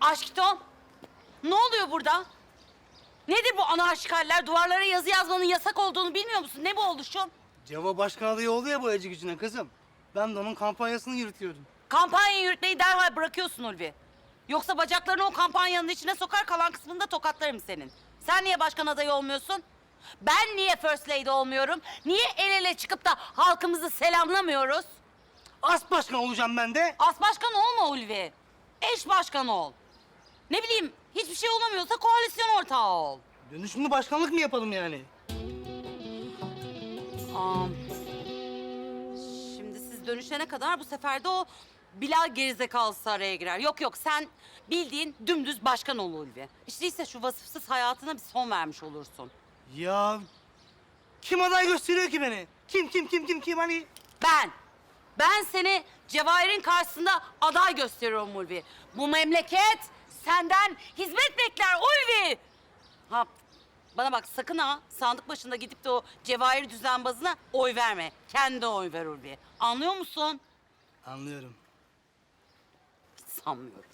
Aşkton. Ne oluyor burada? Nedir bu anarşikaller? Duvarlara yazı yazmanın yasak olduğunu bilmiyor musun? Ne bu oluşum? Ceva başkan adayı oldu ya bu acı gücüne kızım. Ben de onun kampanyasını yürütüyordum. Kampanya yürütmeyi derhal bırakıyorsun Ulvi. Yoksa bacaklarını o kampanyanın içine sokar kalan kısmını da tokatlarım senin. Sen niye başkan adayı olmuyorsun? Ben niye first lady olmuyorum? Niye el ele çıkıp da halkımızı selamlamıyoruz? As başkan olacağım ben de. As başkan olma Ulvi. Eş başkan ol. Ne bileyim hiçbir şey olamıyorsa koalisyon ortağı ol. Dönüşümlü başkanlık mı yapalım yani? Am, şimdi siz dönüşene kadar bu sefer de o Bilal gerizekalısı araya girer. Yok yok sen bildiğin dümdüz başkan ol Ulvi. İşte ise şu vasıfsız hayatına bir son vermiş olursun. Ya kim aday gösteriyor ki beni? Kim kim kim kim kim hani? Ben, ben seni Cevahir'in karşısında aday gösteriyorum Ulvi. Bu memleket senden hizmet bekler Ulvi. Ha, bana bak sakın ha sandık başında gidip de o Cevahir düzenbazına oy verme. Kendi oy ver Ulvi. Anlıyor musun? Anlıyorum. Sanmıyorum.